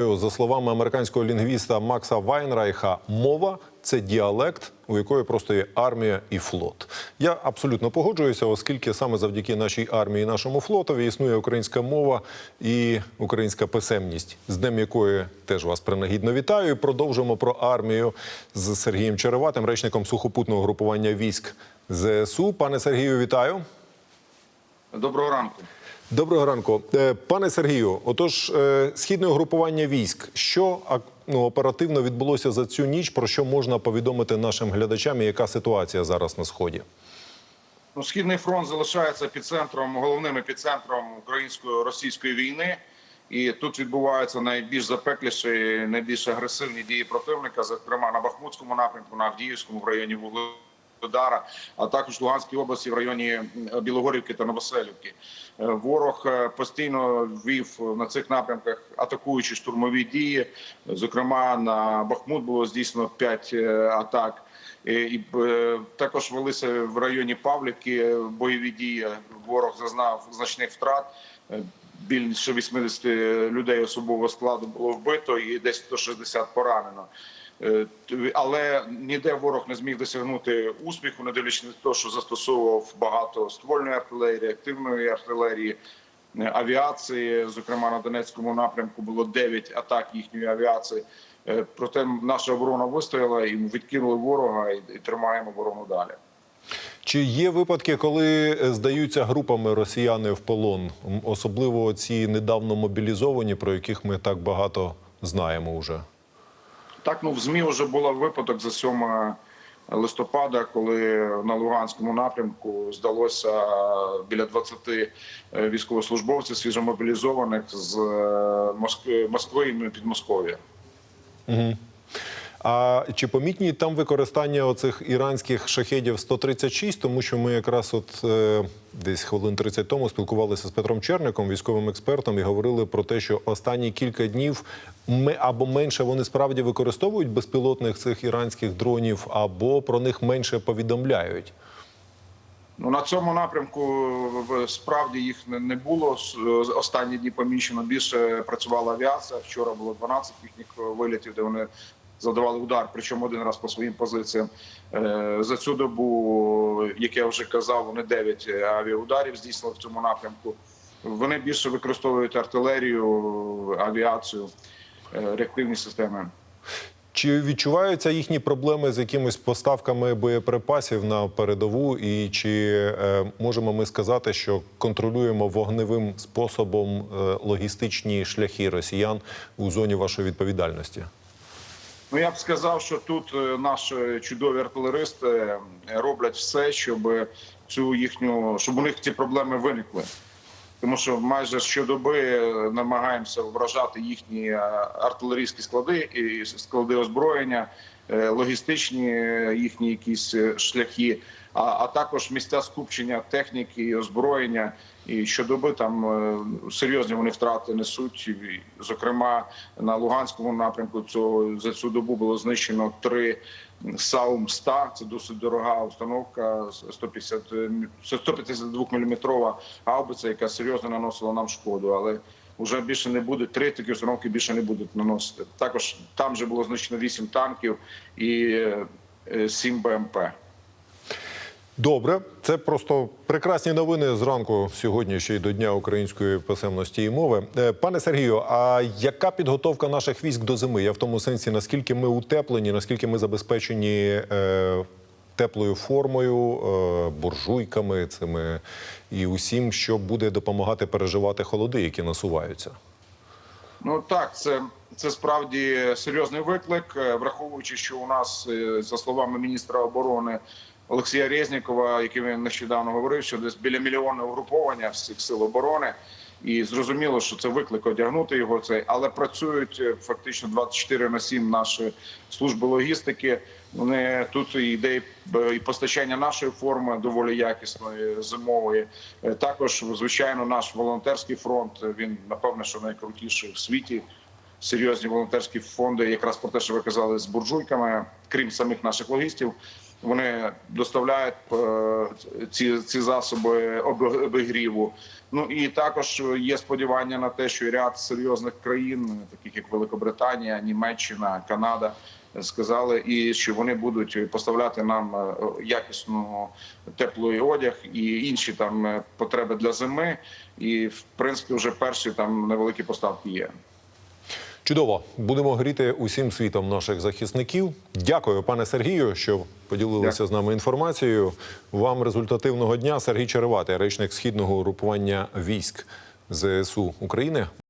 За словами американського лінгвіста Макса Вайнрайха, мова це діалект, у якої просто є армія і флот. Я абсолютно погоджуюся, оскільки саме завдяки нашій армії і нашому флотові існує українська мова і українська писемність, з днем якої теж вас принагідно вітаю. І продовжимо про армію з Сергієм Череватим, речником сухопутного групування військ ЗСУ. Пане Сергію, вітаю. Доброго ранку. Доброго ранку, Е, пане Сергію. Отож, е, східне угрупування військ, що ну, оперативно відбулося за цю ніч, про що можна повідомити нашим глядачам, і яка ситуація зараз на сході? Ну, Східний фронт залишається епіцентром, головним епіцентром українсько-російської війни. І тут відбуваються найбільш запекліші, найбільш агресивні дії противника, зокрема на Бахмутському напрямку, на Авдіївському в районі Вугледара, а також в Луганській області в районі Білогорівки та Новоселівки. Е, Ворог е, постійно вів на цих напрямках атакуючі штурмові дії. Зокрема, на Бахмут було здійснено 5 атак. І, е, також велися в районі Павлівки бойові дії. Ворог зазнав значних втрат. Е, Більше 80 людей особового складу було вбито і десь 160 поранено. Е, Але ніде ворог не зміг досягнути успіху, не дивлячись на те, що застосовував багато ствольної артилерії, активної артилерії, е, авіації. Зокрема, на Донецькому напрямку було 9 атак їхньої авіації. Е, Проте наша оборона вистояла і відкинули ворога і, тримаємо оборону далі. Чи є випадки, коли здаються групами росіяни в полон, особливо ці недавно мобілізовані, про яких ми так багато знаємо вже? Так, ну в ЗМІ вже був випадок за 7 листопада, коли на Луганському напрямку здалося біля 20 військовослужбовців свіжомобілізованих з е, Москви, і Підмосков'я. А чи помітні там використання оцих іранських шахедів 136? Тому що ми якраз от е, десь хвилин 30 тому спілкувалися з Петром Черником, військовим експертом, і говорили про те, що останні кілька днів ми або менше вони справді використовують безпілотних цих іранських дронів, або про них менше повідомляють. Ну на цьому напрямку справді їх не- було. Останні дні поміщено більше працювала авіація. Вчора було 12 їхніх вилітів, де вони завдавали удар, причому один раз по своїм позиціям. Е, За цю добу, як я вже казав, вони 9 авіаударів здійснили в цьому напрямку. Вони більше використовують артилерію, авіацію, е, реактивні системи. Чи відчуваються їхні проблеми з якимись поставками боєприпасів на передову, і чи е, можемо ми сказати, що контролюємо вогневим способом е, логістичні шляхи росіян у зоні вашої відповідальності? Ну я б сказав, що тут е, наші чудові артилеристи е, роблять все, щоб цю їхню, щоб у них ці проблеми виникли. Тому що майже щодоби е, намагаємося вражати їхні е, артилерійські склади і склади озброєння, е, логістичні е, їхні якісь е, шляхи, а, а також місця скупчення техніки і озброєння. І щодоби там е, серйозні вони втрати несуть. Зокрема, на Луганському напрямку цього за цю добу було знищено три Саум 100 Це досить дорога установка 150, 152 мм гаубиця, яка серйозно наносила нам шкоду. Але вже більше не буде три такі установки більше не будуть наносити. Також там вже було знищено 8 танків і е, 7 БМП. Добре, це просто прекрасні новини зранку сьогодні ще й до Дня української писемності і мови. Е, Пане Сергію, а яка підготовка наших військ до зими? Я в тому сенсі, наскільки ми утеплені, наскільки ми забезпечені е, теплою формою, е, буржуйками цими і усім, що буде допомагати переживати холоди, які насуваються? Ну так, це, це справді серйозний виклик, е, враховуючи, що у нас, е, за словами міністра оборони Олексія Резнікова, який він нещодавно говорив, що десь біля мільйона угруповання всіх сил оборони. І зрозуміло, що це виклик одягнути його цей, але працюють е, фактично 24 на 7 наші служби логістики. Вони тут йде і постачання нашої форми доволі якісної зимової. Е, Також, звичайно, наш волонтерський фронт. е, Він напевне, що найкрутіший в світі. Серйозні волонтерські фонди, якраз про те, що ви казали, з буржуйками, крім самих наших логістів. Вони доставляють е, ці, ці засоби обігріву. Ну і також є сподівання на те, що ряд серйозних країн, таких як Великобританія, Німеччина, Канада, сказали, і що вони будуть поставляти нам е, якісну теплий одяг і інші там е, потреби для зими. І в принципі вже перші там невеликі поставки є. Чудово, будемо гріти усім світом наших захисників. Дякую, пане Сергію, що поділилися Дякую. з нами інформацією. Вам результативного дня. Сергій Череватий, речник східного групування військ ЗСУ України.